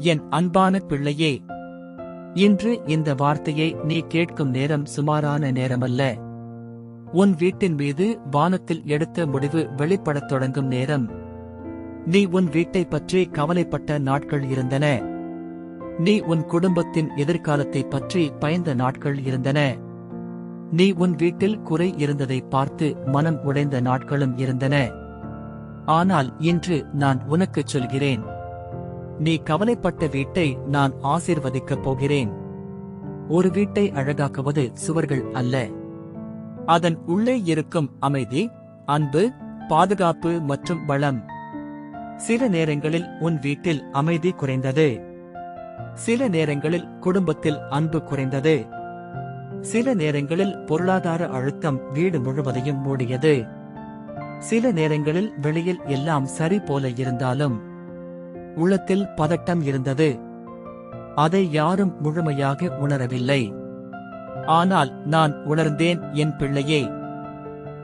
என் அன்பான பிள்ளையே இன்று இந்த வார்த்தையை நீ கேட்கும் நேரம் சுமாரான நேரமல்ல. உன் வீட்டின் மீது வானத்தில் எடுத்த முடிவு வெளிப்படத் தொடங்கும் நேரம். நீ உன் வீட்டை பற்றி கவலைப்பட்ட நாட்கள் இருந்தன. நீ உன் குடும்பத்தின் எதிர்காலத்தை பற்றி பயந்த நாட்கள் இருந்தன. நீ உன் வீட்டில் குறை இருந்ததை பார்த்து மனம் உடைந்த நாட்களும் இருந்தன. ஆனால் இன்று நான் உனக்குச் சொல்கிறேன். நீ கவலைப்பட்ட வீட்டை நான் ஆசிர்வதிக்கப் போகிறேன். ஒரு வீட்டை அழகாக்குவது சுவர்கள் அல்ல. அதன் உள்ளே இருக்கும் அமைதி அன்பு பாதுகாப்பு மற்றும் வளம். சில நேரங்களில் உன் வீட்டில் அமைதி குறைந்தது. சில நேரங்களில் குடும்பத்தில் அன்பு குறைந்தது. சில நேரங்களில் பொருளாதார அழுத்தம் வீடு முழுவதையும் மூடியது. சில நேரங்களில் வெளியில் எல்லாம் சரி போல இருந்தாலும் உள்ளத்தில் பதட்டம் இருந்தது. அதை யாரும் முழுமையாக உணரவில்லை. ஆனால் நான் உணர்ந்தேன் என் பிள்ளையே.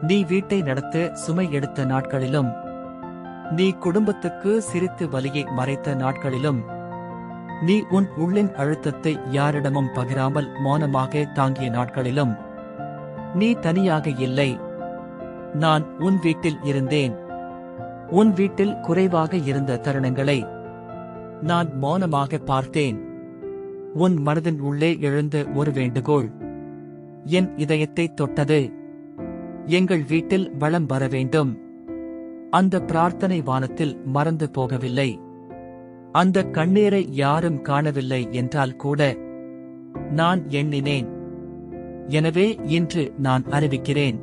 நீ வீட்டை நடத்த சுமை எடுத்த நாட்களிலும் நீ குடும்பத்துக்கு சிரித்து வலியை மறைத்த நாட்களிலும் நீ உன் உள்ளின் அழுத்தத்தை யாரிடமும் பகிராமல் மௌனமாக தாங்கிய நாட்களிலும் நீ தனியாக இல்லை. நான் உன் வீட்டில் இருந்தேன். உன் வீட்டில் குறைவாக இருந்த தருணங்களை நான் மௌனமாக பார்த்தேன். உன் மனதின் உள்ளே எழுந்த ஒரு வேண்டுகோள். என் இதயத்தை தொட்டது. எங்கள் வீட்டில் வளம் வர வேண்டும். அந்த பிரார்த்தனை வானத்தில் மறந்து போகவில்லை. அந்த கண்ணீரை யாரும் காணவில்லை என்றால் கூட நான் எண்ணினேன். எனவே இன்று நான் அறிவிக்கிறேன்.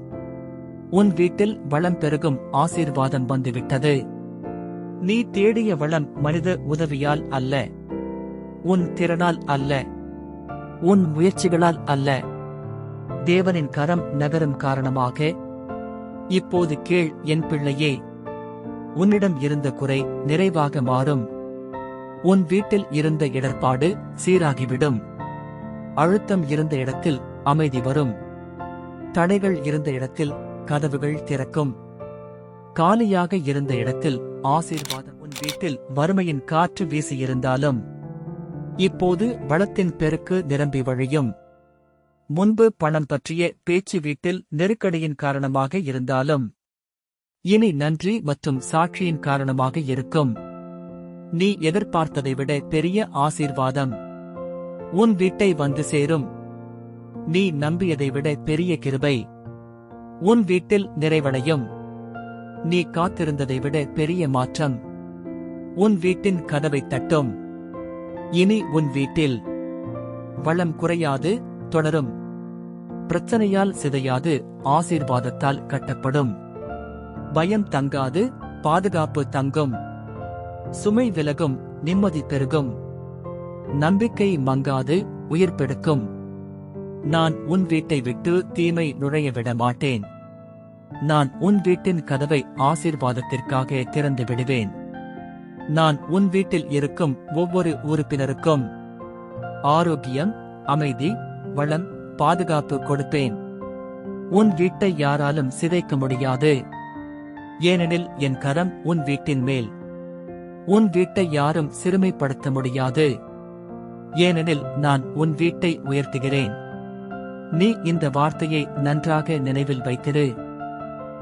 உன் வீட்டில் வளம் பெருகும் ஆசீர்வாதம் வந்துவிட்டது. நீ தேடிய வளம் மனித உதவியால் அல்ல. உன் திறனால் அல்ல. உன் முயற்சிகளால் அல்ல. தேவனின் கரம் நகரும் காரணமாக. இப்போது கேள் என் பிள்ளையே. உன்னிடம் இருந்த குறை நிறைவாக மாறும். உன் வீட்டில் இருந்த இடர்பாடு சீராகிவிடும். அழுத்தம் இருந்த இடத்தில் அமைதி வரும். தடைகள் இருந்த இடத்தில் கதவுகள் திறக்கும். காலியாக இருந்த இடத்தில் ஆசீர்வாதம் உன் வீட்டில் வறுமையின் காற்று வீசியிருந்தாலும் இப்போது வளத்தின் பெருக்கு நிரம்பி வழியும். முன்பு பணம் பற்றிய பேச்சு வீட்டில் நெருக்கடியின் காரணமாக இருந்தாலும் இனி நன்றி மற்றும் சாட்சியின் காரணமாக இருக்கும். நீ எதிர்பார்த்ததை விட பெரிய ஆசீர்வாதம் உன் வீட்டை வந்து சேரும். நீ நம்பியதை விட பெரிய கிருபை உன் வீட்டில் நிறைவடையும். நீ காத்திருந்ததை விட பெரிய மாற்றம். உன் வீட்டின் கதவை தட்டும். இனி உன் வீட்டில் வளம் குறையாது தொடரும். பிரச்சனையால் சிதையாது ஆசீர்வாதத்தால் கட்டப்படும். பயம் தங்காது பாதுகாப்பு தங்கும். சுமை விலகும் நிம்மதி பெருகும். நம்பிக்கை மங்காது உயிர் பெடுக்கும். நான் உன் வீட்டை விட்டு தீமை நுழைய விட மாட்டேன். நான் உன் வீட்டின் கதவை ஆசீர்வாதத்திற்காக திறந்து விடுவேன். நான் உன் வீட்டில் இருக்கும் ஒவ்வொரு உறுப்பினருக்கும் ஆரோக்கியம் அமைதி வளம் பாதுகாப்பு கொடுப்பேன். உன் வீட்டை யாராலும் சிதைக்க முடியாது. ஏனெனில் என் கரம் உன் வீட்டின் மேல். உன் வீட்டை யாரும் சிறுமைப்படுத்த முடியாது. ஏனெனில் நான் உன் வீட்டை உயர்த்துகிறேன். நீ இந்த வார்த்தையை நன்றாக நினைவில் வைத்திரு.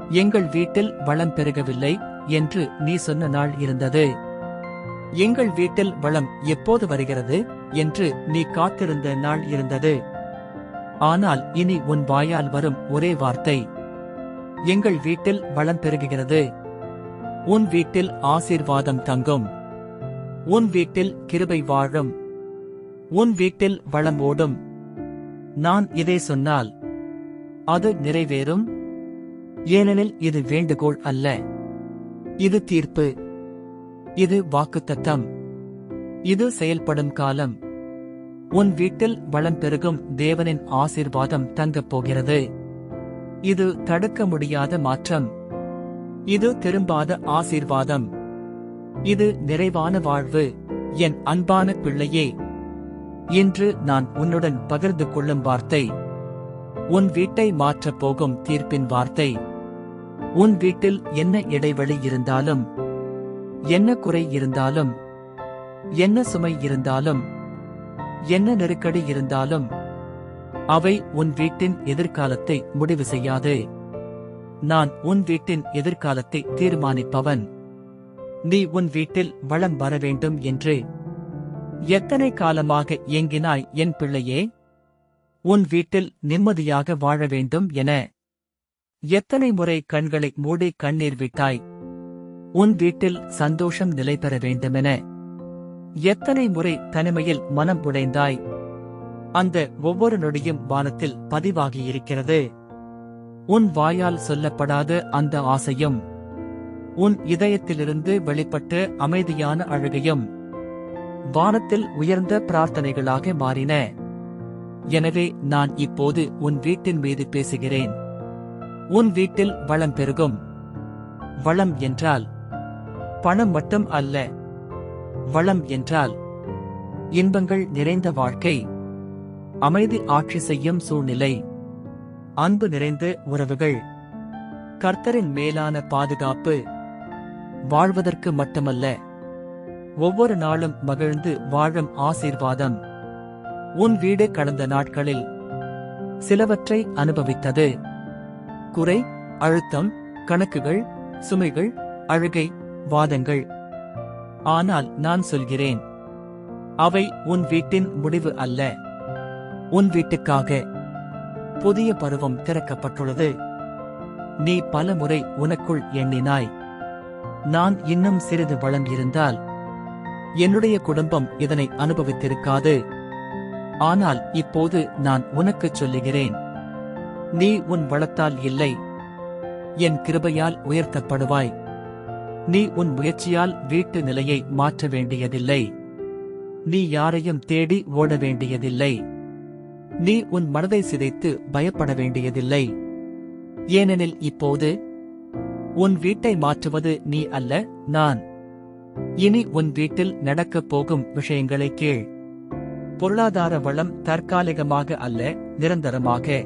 எங்கள் வீட்டில் வளம் பெருகவில்லை என்று நீ சொன்ன நாள் இருந்தது. எங்கள் வீட்டில் வளம் எப்போது வருகிறது என்று நீ காத்திருந்த நாள் இருந்தது. ஆனால் இனி உன் வாயால் வரும் ஒரே வார்த்தை. எங்கள் வீட்டில் வளம் பெருகுகிறது. உன் வீட்டில் ஆசீர்வாதம் தங்கும். உன் வீட்டில் கிருபை வாழும். உன் வீட்டில் வளம் ஓடும். நான் இதை சொன்னால் அது நிறைவேறும்? ஏனெனில் இது வேண்டுகோள் அல்ல. இது தீர்ப்பு. இது வாக்குத்தத்தம். இது செயல்படும் காலம். உன் வீட்டில் வளம் பெருகும் தேவனின் ஆசீர்வாதம் தங்கப் போகிறது. இது தடுக்க முடியாத மாற்றம். இது திரும்பாத ஆசீர்வாதம். இது நிறைவான வாழ்வு. என் அன்பான பிள்ளையே இன்று நான் உன்னுடன் பகிர்ந்து கொள்ளும் வார்த்தை. உன் வீட்டை மாற்றப் போகும் தீர்ப்பின் வார்த்தை. உன் வீட்டில் என்ன இடைவெளி இருந்தாலும் என்ன குறை இருந்தாலும் என்ன சுமை இருந்தாலும் என்ன நெருக்கடி இருந்தாலும் அவை உன் வீட்டின் எதிர்காலத்தை முடிவு செய்யாது. நான் உன் வீட்டின் எதிர்காலத்தை தீர்மானிப்பவன். நீ உன் வீட்டில் வளம் வர வேண்டும் என்று. எத்தனை காலமாக ஏங்கினாய் என் பிள்ளையே? உன் வீட்டில் நிம்மதியாக வாழ வேண்டும் என. எத்தனை முறை கண்களை மூடி கண்ணீர் விட்டாய்? உன் வீட்டில் சந்தோஷம் நிலை பெற வேண்டுமென. எத்தனை முறை தனிமையில் மனம் உடைந்தாய்? அந்த ஒவ்வொரு நொடியும் வானத்தில் பதிவாகியிருக்கிறது. உன் வாயால் சொல்லப்படாத அந்த ஆசையும் உன் இதயத்திலிருந்து வெளிப்பட்ட அமைதியான அழுகையும் வானத்தில் உயர்ந்த பிரார்த்தனைகளாக மாறின. எனவே நான் இப்போது உன் வீட்டின் மீது பேசுகிறேன். உன் வீட்டில் வளம் பெருகும். வளம் என்றால் பணம் மட்டும் அல்ல. வளம் என்றால் இன்பங்கள் நிறைந்த வாழ்க்கை. அமைதி ஆட்சி செய்யும் சூழ்நிலை. அன்பு நிறைந்த உறவுகள். கர்த்தரின் மேலான பாதுகாப்பு. வாழ்வதற்கு மட்டுமல்ல. ஒவ்வொரு நாளும் மகிழ்ந்து வாழும் ஆசீர்வாதம். உன் வீடு கடந்த நாட்களில் சிலவற்றை அனுபவித்தது. குறை அழுத்தம் கணக்குகள் சுமைகள் அழுகை வாதங்கள். ஆனால் நான் சொல்கிறேன் அவை உன் வீட்டின் முடிவு அல்ல. உன் வீட்டுக்காக புதிய பருவம் திறக்கப்பட்டுள்ளது. நீ பல முறை உனக்குள் எண்ணினாய். நான் இன்னும் சிறிது வளம் இருந்தால் என்னுடைய குடும்பம் இதனை அனுபவித்திருக்காது. ஆனால் இப்போது நான் உனக்குச் சொல்லுகிறேன் நீ உன் வளத்தால் இல்லை. என் கிருபையால் உயர்த்தப்படுவாய். நீ உன் முயற்சியால் வீட்டு நிலையை மாற்ற வேண்டியதில்லை. நீ யாரையும் தேடி ஓட வேண்டியதில்லை. நீ உன் மனதை சிதைத்து பயப்பட வேண்டியதில்லை. ஏனெனில் இப்போது உன் வீட்டை மாற்றுவது நீ அல்ல நான். இனி உன் வீட்டில் நடக்கப் போகும் விஷயங்களை கேள். பொருளாதார வளம் தற்காலிகமாக அல்ல நிரந்தரமாக.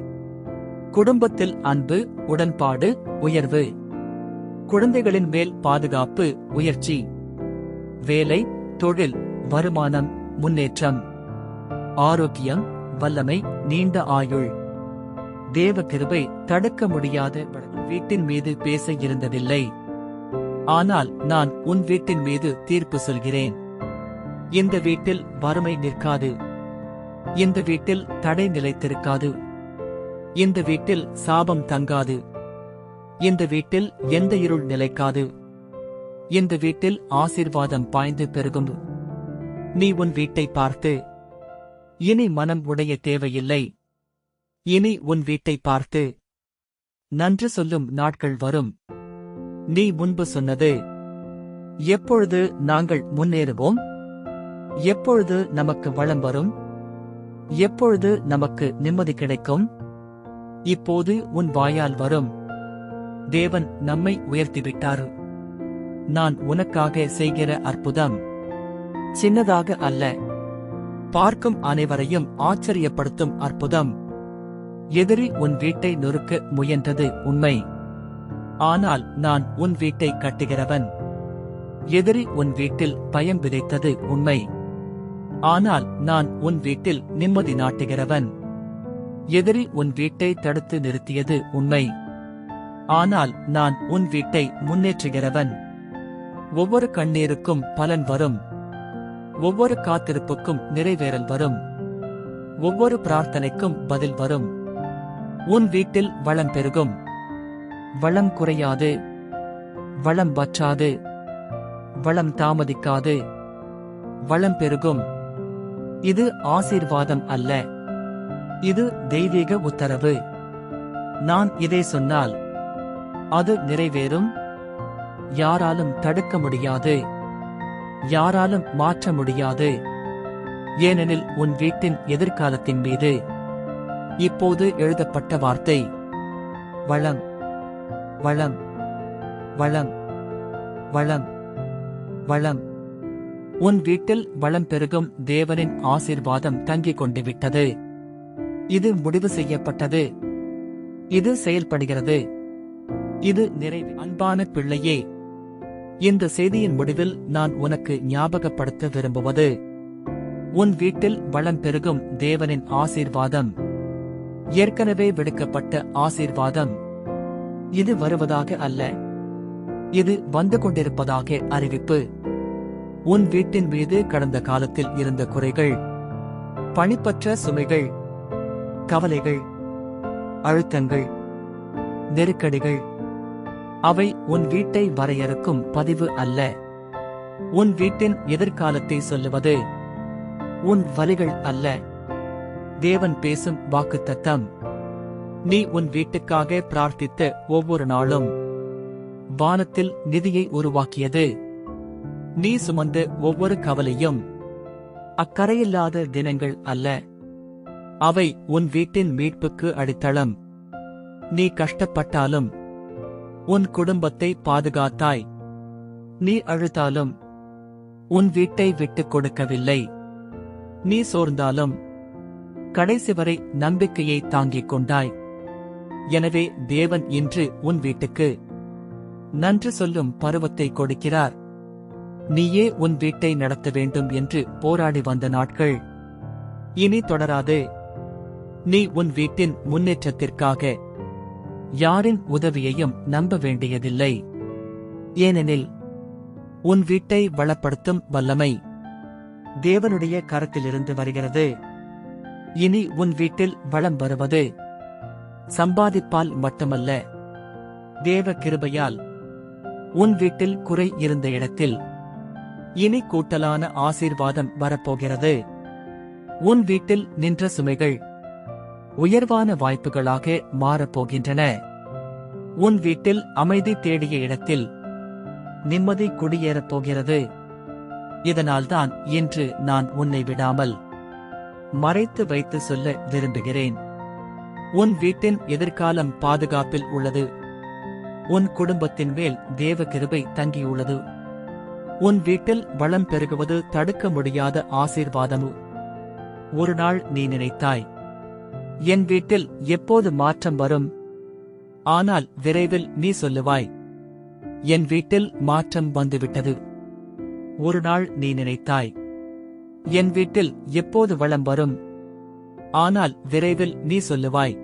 குடும்பத்தில் அன்பு உடன்பாடு உயர்வு. குழந்தைகளின் மேல் பாதுகாப்பு உயர்ச்சி. வேலை தொழில் வருமானம் முன்னேற்றம். ஆரோக்கியம் வல்லமை நீண்ட ஆயுள். தேவ கிருபை தடுக்க முடியாத வீட்டின் மீது பேச இருந்ததில்லை. ஆனால் நான் உன் வீட்டின் மீது தீர்ப்பு சொல்கிறேன். இந்த வீட்டில் வறுமை நிற்காது. இந்த வீட்டில் தடை நிலைத்திருக்காது. இந்த வீட்டில் சாபம் தங்காது. இந்த வீட்டில் எந்த இருள் நிலைக்காது. இந்த வீட்டில் ஆசீர்வாதம் பாய்ந்து பெருகும். நீ உன் வீட்டை பார்த்து இனி மனம் உடைய தேவையில்லை. இனி உன் வீட்டை பார்த்து நன்று சொல்லும் நாட்கள் வரும். நீ முன்பு சொன்னது எப்பொழுது நாங்கள் முன்னேறுவோம்? எப்பொழுது நமக்கு வளம் வரும்? எப்பொழுது நமக்கு நிம்மதி கிடைக்கும்? இப்போது உன் வாயால் வரும். தேவன் நம்மை உயர்த்திவிட்டார். நான் உனக்காக செய்கிற அற்புதம். சின்னதாக அல்ல. பார்க்கும் அனைவரையும் ஆச்சரியப்படுத்தும் அற்புதம். எதிரி உன் வீட்டை நொறுக்க முயன்றது உண்மை. ஆனால் நான் உன் வீட்டை கட்டுகிறவன். எதிரி உன் வீட்டில் பயம் விதைத்தது உண்மை. ஆனால் நான் உன் வீட்டில் நிம்மதி நாட்டுகிறவன். எதிரி உன் வீட்டை தடுத்து நிறுத்தியது உண்மை. ஆனால் நான் உன் வீட்டை முன்னேற்றுகிறவன். ஒவ்வொரு கண்ணீருக்கும் பலன் வரும். ஒவ்வொரு காத்திருப்புக்கும் நிறைவேறல் வரும். ஒவ்வொரு பிரார்த்தனைக்கும் பதில் வரும். உன் வீட்டில் வளம் பெருகும். வளம் குறையாது. வளம் வற்றாது. வளம் தாமதிக்காது. வளம் பெருகும். இது ஆசீர்வாதம் அல்ல. இது தெய்வீக உத்தரவு. நான் இதை சொன்னால் அது நிறைவேறும். யாராலும் தடுக்க முடியாது. யாராலும் மாற்ற முடியாது. ஏனெனில் உன் வீட்டின் எதிர்காலத்தின் மீது இப்போது எழுதப்பட்ட வார்த்தை. வளம் வளம் வளம் வளம் வளம். உன் வீட்டில் வளம் பெருகும் தேவனின் ஆசீர்வாதம் தங்கிக் கொண்டு விட்டது. இது முடிவு செய்யப்பட்டது. இது செயல்படுகிறது. இது நிறைவு. அன்பான பிள்ளையே இந்த செய்தியின் முடிவில் நான் உனக்கு ஞாபகப்படுத்த விரும்புவது உன் வீட்டில் வளம் பெருகும் தேவனின் ஆசீர்வாதம். ஏற்கனவே விடுக்கப்பட்ட ஆசீர்வாதம். இது வருவதாக அல்ல. இது வந்து கொண்டிருப்பதாக அறிவிப்பு. உன் வீட்டின் மீது கடந்த காலத்தில் இருந்த குறைகள் பணிப்பற்ற சுமைகள் கவலைகள் அழுத்தங்கள் நெருக்கடிகள் அவை உன் வீட்டை வரையறுக்கும் பதிவு அல்ல. உன் வீட்டின் எதிர்காலத்தை சொல்லுவது உன் வலிகள் அல்ல. தேவன் பேசும் வாக்குத்தத்தம். நீ உன் வீட்டுக்காக பிரார்த்தித்த ஒவ்வொரு நாளும் வானத்தில் நிதியை உருவாக்கியது. நீ சுமந்த ஒவ்வொரு கவலையும் அக்கறையில்லாத தினங்கள் அல்ல. அவை உன் வீட்டின் மீட்புக்கு அடித்தளம். நீ கஷ்டப்பட்டாலும் உன் குடும்பத்தை பாதுகாத்தாய். நீ அழுத்தாலும் உன் வீட்டை விட்டுக் கொடுக்கவில்லை. நீ சோர்ந்தாலும் கடைசி வரை நம்பிக்கையை தாங்கிக் கொண்டாய். எனவே தேவன் இன்று உன் வீட்டுக்கு நன்று சொல்லும் பருவத்தை கொடுக்கிறார். நீயே உன் வீட்டை நடத்த வேண்டும் என்று போராடி வந்த நாட்கள். இனி தொடராது. நீ உன் வீட்டின் முன்னேற்றத்திற்காக யாரின் உதவியையும் நம்ப வேண்டியதில்லை ஏனெனில் உன் வீட்டை வளப்படுத்தும் வல்லமை தேவனுடைய கரத்திலிருந்து வருகிறது. இனி உன் வீட்டில் வளம் வருவது சம்பாதிப்பால் மட்டுமல்ல தேவ கிருபையால் உன் வீட்டில் குறை இருந்த இடத்தில் இனி கூட்டலான ஆசீர்வாதம் வரப்போகிறது. உன் வீட்டில் நின்ற சுமைகள் உயர்வான வாய்ப்புகளாக மாறப்போகின்றன. உன் வீட்டில் அமைதி தேடிய இடத்தில் நிம்மதி குடியேறப் போகிறது. இதனால்தான் இன்று நான் உன்னை விடாமல் மறைத்து வைத்து சொல்ல விரும்புகிறேன். உன் வீட்டின் எதிர்காலம் பாதுகாப்பில் உள்ளது. உன் குடும்பத்தின் மேல் தேவ கிருபை தங்கியுள்ளது. உன் வீட்டில் வளம் பெருகுவது தடுக்க முடியாத ஆசீர்வாதமு. ஒரு நாள் நீ நினைத்தாய் என் வீட்டில் எப்போது மாற்றம் வரும்? ஆனால் விரைவில் நீ சொல்லுவாய் என் வீட்டில் மாற்றம் வந்துவிட்டது. ஒரு நாள் நீ நினைத்தாய் என் வீட்டில் எப்போது வளம் வரும்? ஆனால் விரைவில் நீ சொல்லுவாய்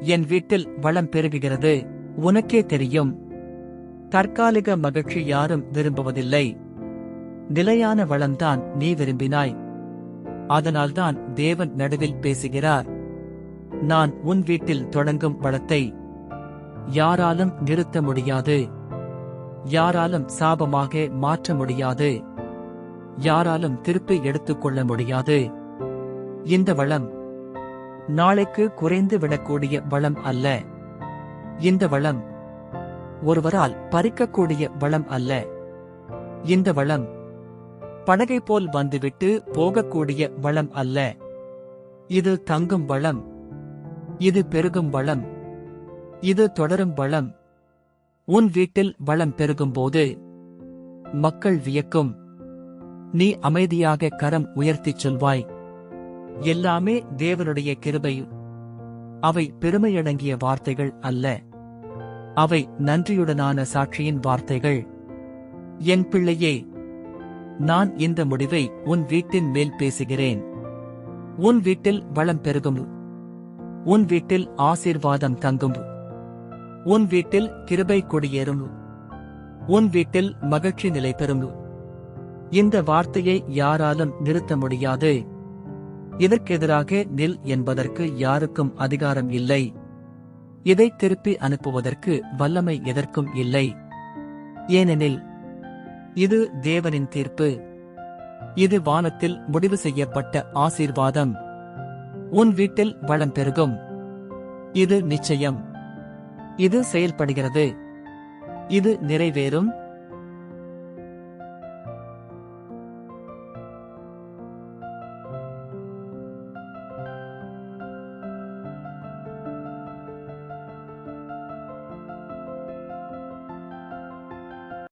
என் வீட்டில் வளம் பெருகுகிறது உனக்கே தெரியும். தற்காலிக மகிழ்ச்சி யாரும் விரும்புவதில்லை. நிலையான வளம்தான் நீ விரும்பினாய். அதனால்தான் தேவன் நடுவில் பேசுகிறார். நான் உன் வீட்டில் தொடங்கும் பழத்தை யாராலும் நிறுத்த முடியாது. யாராலும் சாபமாக மாற்ற முடியாது. யாராலும் திருப்பி எடுத்துக்கொள்ள முடியாது. இந்த வளம் நாளைக்கு குறைந்து விடக்கூடிய வளம் அல்ல. இந்த வளம் ஒருவரால் பறிக்கக்கூடிய வளம் அல்ல. இந்த வளம் படகை போல் வந்துவிட்டு போகக்கூடிய வளம் அல்ல. இது தங்கும் வளம் இது பெருகும் வளம். இது தொடரும் வளம். உன் வீட்டில் வளம் பெருகும்போது மக்கள் வியக்கும். நீ அமைதியாக கரம் உயர்த்திச் சொல்வாய். எல்லாமே தேவனுடைய கிருபை. அவை பெருமையடங்கிய வார்த்தைகள் அல்ல. அவை நன்றியுடனான சாட்சியின் வார்த்தைகள். என் பிள்ளையே நான் இந்த முடிவை உன் வீட்டின் மேல் பேசுகிறேன். உன் வீட்டில் வளம் பெருகும். உன் வீட்டில் ஆசீர்வாதம் தங்கும். உன் வீட்டில் கிருபை கொடியேறும். உன் வீட்டில் மகிழ்ச்சி நிலை பெறும். இந்த வார்த்தையை யாராலும் நிறுத்த முடியாது. இதற்கெதிராக நில் என்பதற்கு யாருக்கும் அதிகாரம் இல்லை. இதை திருப்பி அனுப்புவதற்கு வல்லமை எதற்கும் இல்லை. ஏனெனில் இது தேவனின் தீர்ப்பு. இது வானத்தில் முடிவு செய்யப்பட்ட ஆசீர்வாதம். உன் வீட்டில் வளம் பெருகும். இது நிச்சயம். இது செயல்படுகிறது. இது நிறைவேறும்.